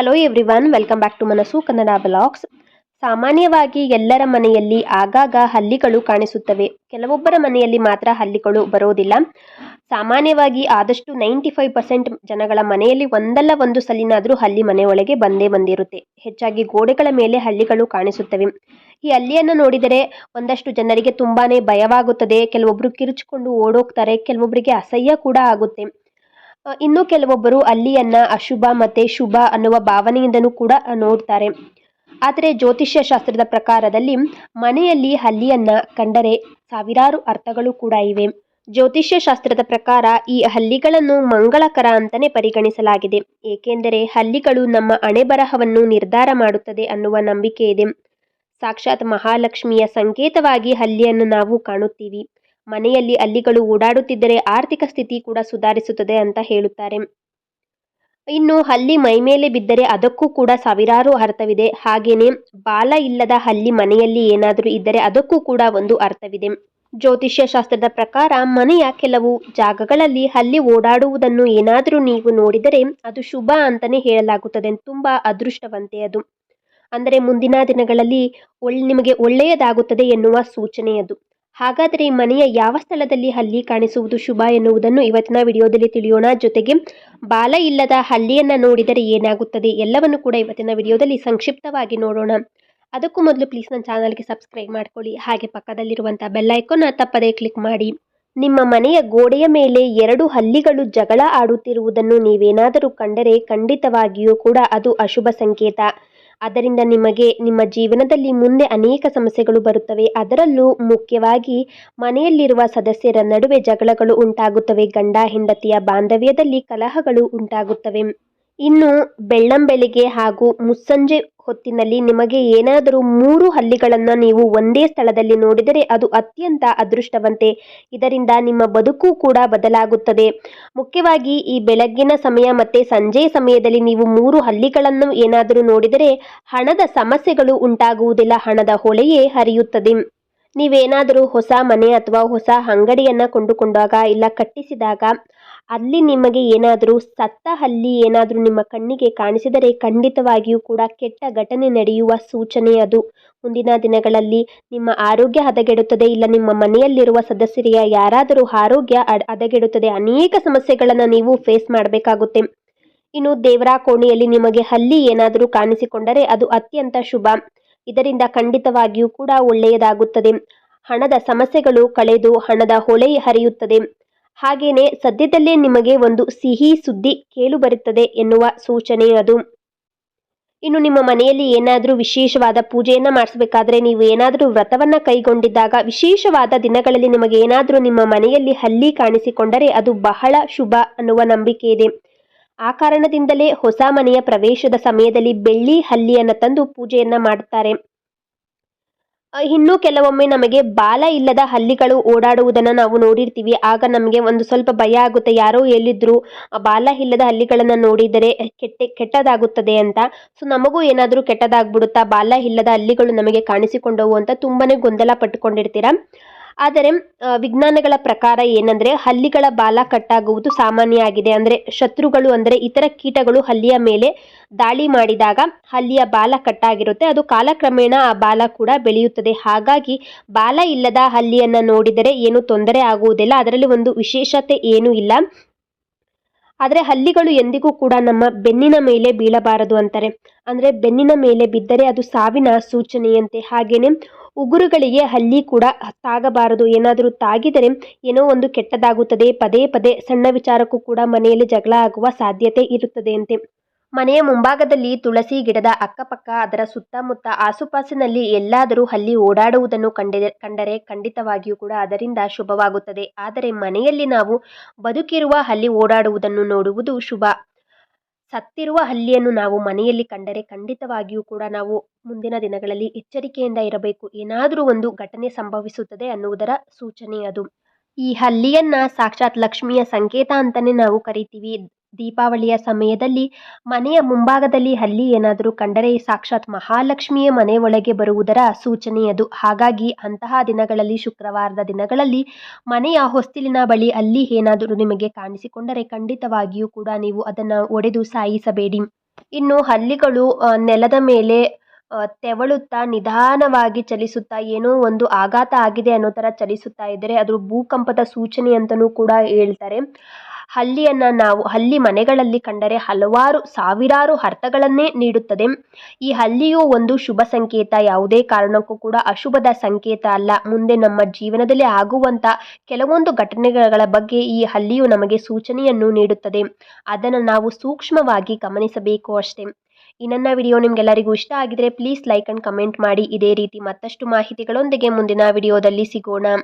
Hello everyone welcome back to Manasu Kannada blogs ಸಾಮಾನ್ಯವಾಗಿ ಎಲ್ಲರ ಮನೆಯಲ್ಲಿ ಆಗಾಗ ಹಲ್ಲಿಗಳು ಕಾಣಿಸುತ್ತವೆ. ಕೆಲವೊಬ್ಬರ ಮನೆಯಲ್ಲಿ ಮಾತ್ರ ಹಲ್ಲಿಗಳು ಬರೋದಿಲ್ಲ. ಸಾಮಾನ್ಯವಾಗಿ ಆದಷ್ಟು ನೈಂಟಿ ಫೈವ್ ಪರ್ಸೆಂಟ್ ಜನಗಳ ಮನೆಯಲ್ಲಿ ಒಂದಲ್ಲ ಒಂದು ಸಲಿನಾದರೂ ಹಲ್ಲಿ ಮನೆಯೊಳಗೆ ಬಂದೇ ಬಂದಿರುತ್ತೆ. ಹೆಚ್ಚಾಗಿ ಗೋಡೆಗಳ ಮೇಲೆ ಹಳ್ಳಿಗಳು ಕಾಣಿಸುತ್ತವೆ. ಈ ಹಲ್ಲಿಯನ್ನು ನೋಡಿದರೆ ಒಂದಷ್ಟು ಜನರಿಗೆ ತುಂಬಾನೇ ಭಯವಾಗುತ್ತದೆ. ಕೆಲವೊಬ್ಬರು ಕಿರುಚಿಕೊಂಡು ಓಡೋಗ್ತಾರೆ. ಕೆಲವೊಬ್ಬರಿಗೆ ಅಸಹ್ಯ ಕೂಡ ಆಗುತ್ತೆ. ಇನ್ನು ಕೆಲವೊಬ್ಬರು ಅಲ್ಲಿಯನ್ನ ಅಶುಭ ಮತ್ತೆ ಶುಭ ಅನ್ನುವ ಭಾವನೆಯಿಂದನೂ ಕೂಡ ನೋಡ್ತಾರೆ. ಆದರೆ ಜ್ಯೋತಿಷ್ಯ ಶಾಸ್ತ್ರದ ಪ್ರಕಾರದಲ್ಲಿ ಮನೆಯಲ್ಲಿ ಹಲ್ಲಿಯನ್ನ ಕಂಡರೆ ಸಾವಿರಾರು ಅರ್ಥಗಳು ಕೂಡ ಇವೆ. ಜ್ಯೋತಿಷ್ಯ ಶಾಸ್ತ್ರದ ಪ್ರಕಾರ ಈ ಹಲ್ಲಿಗಳನ್ನು ಮಂಗಳಕರ ಅಂತಾನೆ ಪರಿಗಣಿಸಲಾಗಿದೆ. ಏಕೆಂದರೆ ಹಲ್ಲಿಗಳು ನಮ್ಮ ಅಣೆಬರಹವನ್ನು ನಿರ್ಧಾರ ಮಾಡುತ್ತದೆ ಅನ್ನುವ ನಂಬಿಕೆ ಇದೆ. ಸಾಕ್ಷಾತ್ ಮಹಾಲಕ್ಷ್ಮಿಯ ಸಂಕೇತವಾಗಿ ಹಲ್ಲಿಯನ್ನು ನಾವು ಕಾಣುತ್ತೀವಿ. ಮನೆಯಲ್ಲಿ ಅಲ್ಲಿಗಳು ಓಡಾಡುತ್ತಿದ್ದರೆ ಆರ್ಥಿಕ ಸ್ಥಿತಿ ಕೂಡ ಸುಧಾರಿಸುತ್ತದೆ ಅಂತ ಹೇಳುತ್ತಾರೆ. ಇನ್ನು ಹಲ್ಲಿ ಮೈಮೇಲೆ ಬಿದ್ದರೆ ಅದಕ್ಕೂ ಕೂಡ ಸಾವಿರಾರು ಅರ್ಥವಿದೆ. ಹಾಗೇನೆ ಬಾಲ ಇಲ್ಲದ ಹಲ್ಲಿ ಮನೆಯಲ್ಲಿ ಏನಾದರೂ ಇದ್ದರೆ ಅದಕ್ಕೂ ಕೂಡ ಒಂದು ಅರ್ಥವಿದೆ. ಜ್ಯೋತಿಷ್ಯ ಶಾಸ್ತ್ರದ ಪ್ರಕಾರ ಮನೆಯ ಕೆಲವು ಜಾಗಗಳಲ್ಲಿ ಹಲ್ಲಿ ಓಡಾಡುವುದನ್ನು ಏನಾದರೂ ನೀವು ನೋಡಿದರೆ ಅದು ಶುಭ ಅಂತಾನೆ ಹೇಳಲಾಗುತ್ತದೆ. ತುಂಬಾ ಅದೃಷ್ಟವಂತೆ ಅದು. ಅಂದರೆ ಮುಂದಿನ ದಿನಗಳಲ್ಲಿ ಒಳ್ ನಿಮಗೆ ಒಳ್ಳೆಯದಾಗುತ್ತದೆ ಎನ್ನುವ ಸೂಚನೆ ಅದು ಹಾಗಾದರೆ ಮನೆಯ ಯಾವ ಸ್ಥಳದಲ್ಲಿ ಹಲ್ಲಿ ಕಾಣಿಸುವುದು ಶುಭ ಎನ್ನುವುದನ್ನು ಇವತ್ತಿನ ವಿಡಿಯೋದಲ್ಲಿ ತಿಳಿಯೋಣ. ಜೊತೆಗೆ ಬಾಲ ಇಲ್ಲದ ಹಲ್ಲಿಯನ್ನು ನೋಡಿದರೆ ಏನಾಗುತ್ತದೆ ಎಲ್ಲವನ್ನು ಕೂಡ ಇವತ್ತಿನ ವಿಡಿಯೋದಲ್ಲಿ ಸಂಕ್ಷಿಪ್ತವಾಗಿ ನೋಡೋಣ. ಅದಕ್ಕೂ ಮೊದಲು ಪ್ಲೀಸ್ ನನ್ನ ಚಾನಲ್ಗೆ ಸಬ್ಸ್ಕ್ರೈಬ್ ಮಾಡ್ಕೊಳ್ಳಿ. ಹಾಗೆ ಪಕ್ಕದಲ್ಲಿರುವಂಥ ಬೆಲ್ಲೈಕೋನ ತಪ್ಪದೇ ಕ್ಲಿಕ್ ಮಾಡಿ. ನಿಮ್ಮ ಮನೆಯ ಗೋಡೆಯ ಮೇಲೆ ಎರಡು ಹಲ್ಲಿಗಳು ಜಗಳ ಆಡುತ್ತಿರುವುದನ್ನು ನೀವೇನಾದರೂ ಕಂಡರೆ ಖಂಡಿತವಾಗಿಯೂ ಕೂಡ ಅದು ಅಶುಭ ಸಂಕೇತ. ಅದರಿಂದ ನಿಮಗೆ ನಿಮ್ಮ ಜೀವನದಲ್ಲಿ ಮುಂದೆ ಅನೇಕ ಸಮಸ್ಯೆಗಳು ಬರುತ್ತವೆ. ಅದರಲ್ಲೂ ಮುಖ್ಯವಾಗಿ ಮನೆಯಲ್ಲಿರುವ ಸದಸ್ಯರ ನಡುವೆ ಜಗಳಗಳು ಉಂಟಾಗುತ್ತವೆ. ಗಂಡ, ಹೆಂಡತಿಯ ಬಾಂಧವ್ಯದಲ್ಲಿ ಕಲಹಗಳು ಉಂಟಾಗುತ್ತವೆ. ಇನ್ನು ಬೆಳ್ಳಂಬೆಳಿಗ್ಗೆ ಹಾಗೂ ಮುಸ್ಸಂಜೆ ಹೊತ್ತಿನಲ್ಲಿ ನಿಮಗೆ ಏನಾದರೂ ಮೂರು ಹಲ್ಲಿಗಳನ್ನು ನೀವು ಒಂದೇ ಸ್ಥಳದಲ್ಲಿ ನೋಡಿದರೆ ಅದು ಅತ್ಯಂತ ಅದೃಷ್ಟವಂತೆ. ಇದರಿಂದ ನಿಮ್ಮ ಬದುಕು ಕೂಡ ಬದಲಾಗುತ್ತದೆ. ಮುಖ್ಯವಾಗಿ ಈ ಬೆಳಗ್ಗಿನ ಸಮಯ ಮತ್ತೆ ಸಂಜೆ ಸಮಯದಲ್ಲಿ ನೀವು ಮೂರು ಹಲ್ಲಿಗಳನ್ನು ಏನಾದರೂ ನೋಡಿದರೆ ಹಣದ ಸಮಸ್ಯೆಗಳು ಉಂಟಾಗುವುದಿಲ್ಲ, ಹಣದ ಹೊಳೆಯೇ ಹರಿಯುತ್ತದೆ. ನೀವೇನಾದರೂ ಹೊಸ ಮನೆ ಅಥವಾ ಹೊಸ ಅಂಗಡಿಯನ್ನು ಕೊಂಡುಕೊಂಡಾಗ ಇಲ್ಲ ಕಟ್ಟಿಸಿದಾಗ ಅಲ್ಲಿ ನಿಮಗೆ ಏನಾದರೂ ಸತ್ತ ಹಲ್ಲಿ ಏನಾದರೂ ನಿಮ್ಮ ಕಣ್ಣಿಗೆ ಕಾಣಿಸಿದರೆ ಖಂಡಿತವಾಗಿಯೂ ಕೂಡ ಕೆಟ್ಟ ಘಟನೆ ನಡೆಯುವ ಸೂಚನೆ ಅದು. ಮುಂದಿನ ದಿನಗಳಲ್ಲಿ ನಿಮ್ಮ ಆರೋಗ್ಯ ಹದಗೆಡುತ್ತದೆ. ಇಲ್ಲ, ನಿಮ್ಮ ಮನೆಯಲ್ಲಿರುವ ಸದಸ್ಯರಿಯ ಯಾರಾದರೂ ಆರೋಗ್ಯ ಹದಗೆಡುತ್ತದೆ. ಅನೇಕ ಸಮಸ್ಯೆಗಳನ್ನು ನೀವು ಫೇಸ್ ಮಾಡಬೇಕಾಗುತ್ತೆ. ಇನ್ನು ದೇವರ ಕೋಣೆಯಲ್ಲಿ ನಿಮಗೆ ಹಲ್ಲಿ ಏನಾದರೂ ಕಾಣಿಸಿಕೊಂಡರೆ ಅದು ಅತ್ಯಂತ ಶುಭ. ಇದರಿಂದ ಖಂಡಿತವಾಗಿಯೂ ಕೂಡ ಒಳ್ಳೆಯದಾಗುತ್ತದೆ. ಹಣದ ಸಮಸ್ಯೆಗಳು ಕಳೆದು ಹಣದ ಹೊಳೆ ಹರಿಯುತ್ತದೆ. ಹಾಗೇನೆ ಸದ್ಯದಲ್ಲೇ ನಿಮಗೆ ಒಂದು ಸಿಹಿ ಸುದ್ದಿ ಕೇಳು ಬರುತ್ತದೆ ಎನ್ನುವ ಸೂಚನೆ ಅದು. ಇನ್ನು ನಿಮ್ಮ ಮನೆಯಲ್ಲಿ ಏನಾದರೂ ವಿಶೇಷವಾದ ಪೂಜೆಯನ್ನು ಮಾಡಿಸಬೇಕಾದ್ರೆ ನೀವು ಏನಾದರೂ ವ್ರತವನ್ನ ಕೈಗೊಂಡಿದ್ದಾಗ ವಿಶೇಷವಾದ ದಿನಗಳಲ್ಲಿ ನಿಮಗೆ ಏನಾದರೂ ನಿಮ್ಮ ಮನೆಯಲ್ಲಿ ಹಲ್ಲಿ ಕಾಣಿಸಿಕೊಂಡರೆ ಅದು ಬಹಳ ಶುಭ ಅನ್ನುವ ನಂಬಿಕೆ ಇದೆ. ಆ ಕಾರಣದಿಂದಲೇ ಹೊಸ ಮನೆಯ ಪ್ರವೇಶದ ಸಮಯದಲ್ಲಿ ಬೆಳ್ಳಿ ಹಲ್ಲಿಯನ್ನು ತಂದು ಪೂಜೆಯನ್ನು ಮಾಡುತ್ತಾರೆ ಇನ್ನು ಕೆಲವೊಮ್ಮೆ ನಮಗೆ ಬಾಲ ಇಲ್ಲದ ಹಲ್ಲಿಗಳು ಓಡಾಡುವುದನ್ನು ನಾವು ನೋಡಿರ್ತೀವಿ. ಆಗ ನಮಗೆ ಒಂದು ಸ್ವಲ್ಪ ಭಯ ಆಗುತ್ತೆ. ಯಾರೋ ಎಲ್ಲಿದ್ರು ಬಾಲ ಇಲ್ಲದ ಹಲ್ಲಿಗಳನ್ನು ನೋಡಿದರೆ ಕೆಟ್ಟ, ಕೆಟ್ಟದಾಗುತ್ತದೆ ಅಂತ. ಸೊ, ನಮಗೂ ಏನಾದರೂ ಕೆಟ್ಟದಾಗ್ಬಿಡುತ್ತಾ, ಬಾಲ ಇಲ್ಲದ ಹಲ್ಲಿಗಳು ನಮಗೆ ಕಾಣಿಸಿಕೊಂಡವು ಅಂತ ತುಂಬಾನೇ ಗೊಂದಲ ಪಟ್ಟುಕೊಂಡಿರ್ತೀರಾ? ಆದರೆ ವಿಜ್ಞಾನಗಳ ಪ್ರಕಾರ ಏನಂದ್ರೆ, ಹಲ್ಲಿಗಳ ಬಾಲ ಕಟ್ಟಾಗುವುದು ಸಾಮಾನ್ಯ ಆಗಿದೆ ಅಂದ್ರೆ ಶತ್ರುಗಳು ಅಂದ್ರೆ ಇತರ ಕೀಟಗಳು ಹಲ್ಲಿಯ ಮೇಲೆ ದಾಳಿ ಮಾಡಿದಾಗ ಹಲ್ಲಿಯ ಬಾಲ ಕಟ್ಟಾಗಿರುತ್ತೆ. ಅದು ಕಾಲಕ್ರಮೇಣ ಆ ಬಾಲ ಕೂಡ ಬೆಳೆಯುತ್ತದೆ. ಹಾಗಾಗಿ ಬಾಲ ಇಲ್ಲದ ಹಲ್ಲಿಯನ್ನ ನೋಡಿದರೆ ಏನು ತೊಂದರೆ ಆಗುವುದಿಲ್ಲ. ಅದರಲ್ಲಿ ಒಂದು ವಿಶೇಷತೆ ಏನೂ ಇಲ್ಲ. ಆದರೆ ಹಲ್ಲಿಗಳು ಎಂದಿಗೂ ಕೂಡ ನಮ್ಮ ಬೆನ್ನಿನ ಮೇಲೆ ಬೀಳಬಾರದು ಅಂತಾರೆ. ಅಂದ್ರೆ ಬೆನ್ನಿನ ಮೇಲೆ ಬಿದ್ದರೆ ಅದು ಸಾವಿನ ಸೂಚನೆಯಂತೆ. ಹಾಗೇನೆ ಉಗುರುಗಳಿಗೆ ಹಲ್ಲಿ ಕೂಡ ತಾಗಬಾರದು. ಏನಾದರೂ ತಾಗಿದರೆ ಏನೋ ಒಂದು ಕೆಟ್ಟದಾಗುತ್ತದೆ. ಪದೇ ಪದೇ ಸಣ್ಣ ವಿಚಾರಕ್ಕೂ ಕೂಡ ಮನೆಯಲ್ಲಿ ಜಗಳ ಆಗುವ ಸಾಧ್ಯತೆ ಇರುತ್ತದೆ ಅಂತೆ ಮನೆಯ ಮುಂಭಾಗದಲ್ಲಿ ತುಳಸಿ ಗಿಡದ ಅಕ್ಕಪಕ್ಕ, ಅದರ ಸುತ್ತಮುತ್ತ ಆಸುಪಾಸಿನಲ್ಲಿ ಎಲ್ಲಾದರೂ ಹಲ್ಲಿ ಓಡಾಡುವುದನ್ನು ಕಂಡಿದೆ, ಕಂಡರೆ ಖಂಡಿತವಾಗಿಯೂ ಕೂಡ ಅದರಿಂದ ಶುಭವಾಗುತ್ತದೆ. ಆದರೆ ಮನೆಯಲ್ಲಿ ನಾವು ಬದುಕಿರುವ ಹಲ್ಲಿ ಓಡಾಡುವುದನ್ನು ನೋಡುವುದು ಶುಭ. ಸತ್ತಿರುವ ಹಲ್ಲಿಯನ್ನು ನಾವು ಮನೆಯಲ್ಲಿ ಕಂಡರೆ ಖಂಡಿತವಾಗಿಯೂ ಕೂಡ ನಾವು ಮುಂದಿನ ದಿನಗಳಲ್ಲಿ ಎಚ್ಚರಿಕೆಯಿಂದ ಇರಬೇಕು. ಏನಾದರೂ ಒಂದು ಘಟನೆ ಸಂಭವಿಸುತ್ತದೆ ಅನ್ನುವುದರ ಸೂಚನೆ ಅದು. ಈ ಹಲ್ಲಿಯನ್ನ ಸಾಕ್ಷಾತ್ ಲಕ್ಷ್ಮಿಯ ಸಂಕೇತ ಅಂತಾನೆ ನಾವು ಕರಿತೀವಿ. ದೀಪಾವಳಿಯ ಸಮಯದಲ್ಲಿ ಮನೆಯ ಮುಂಭಾಗದಲ್ಲಿ ಹಲ್ಲಿ ಏನಾದರೂ ಕಂಡರೆ ಸಾಕ್ಷಾತ್ ಮಹಾಲಕ್ಷ್ಮಿಯ ಮನೆ ಒಳಗೆ ಬರುವುದರ ಸೂಚನೆ ಅದು. ಹಾಗಾಗಿ ಅಂತಹ ದಿನಗಳಲ್ಲಿ, ಶುಕ್ರವಾರದ ದಿನಗಳಲ್ಲಿ ಮನೆಯ ಹೊಸ್ತಿಲಿನ ಬಳಿ ಅಲ್ಲಿ ಏನಾದರೂ ನಿಮಗೆ ಕಾಣಿಸಿಕೊಂಡರೆ ಖಂಡಿತವಾಗಿಯೂ ಕೂಡ ನೀವು ಅದನ್ನು ಒಡೆದು ಸಾಯಿಸಬೇಡಿ. ಇನ್ನು ಹಲ್ಲಿಗಳು ನೆಲದ ಮೇಲೆ ತೆವಳುತ್ತಾ ನಿಧಾನವಾಗಿ ಚಲಿಸುತ್ತಾ ಏನೋ ಒಂದು ಆಘಾತ ಆಗಿದೆ ಅನ್ನೋ ಥರ ಚಲಿಸುತ್ತಾ ಇದ್ದರೆ ಅದು ಭೂಕಂಪದ ಸೂಚನೆ ಅಂತಲೂ ಕೂಡ ಹೇಳ್ತಾರೆ. ಹಲ್ಲಿಯನ್ನ ನಾವು, ಹಲ್ಲಿ ಮನೆಗಳಲ್ಲಿ ಕಂಡರೆ ಹಲವಾರು, ಸಾವಿರಾರು ಅರ್ಥಗಳನ್ನೇ ನೀಡುತ್ತದೆ. ಈ ಹಲ್ಲಿಯು ಒಂದು ಶುಭ ಸಂಕೇತ. ಯಾವುದೇ ಕಾರಣಕ್ಕೂ ಕೂಡ ಅಶುಭದ ಸಂಕೇತ ಅಲ್ಲ. ಮುಂದೆ ನಮ್ಮ ಜೀವನದಲ್ಲಿ ಆಗುವಂತ ಕೆಲವೊಂದು ಘಟನೆಗಳ ಬಗ್ಗೆ ಈ ಹಲ್ಲಿಯು ನಮಗೆ ಸೂಚನೆಯನ್ನು ನೀಡುತ್ತದೆ. ಅದನ್ನು ನಾವು ಸೂಕ್ಷ್ಮವಾಗಿ ಗಮನಿಸಬೇಕು ಅಷ್ಟೇ. ಈ ವಿಡಿಯೋ ನಿಮಗೆಲ್ಲರಿಗೂ ಇಷ್ಟ ಆಗಿದ್ರೆ ಪ್ಲೀಸ್ ಲೈಕ್ ಅಂಡ್ ಕಮೆಂಟ್ ಮಾಡಿ. ಇದೇ ರೀತಿ ಮತ್ತಷ್ಟು ಮಾಹಿತಿಗಳೊಂದಿಗೆ ಮುಂದಿನ ವಿಡಿಯೋದಲ್ಲಿ ಸಿಗೋಣ.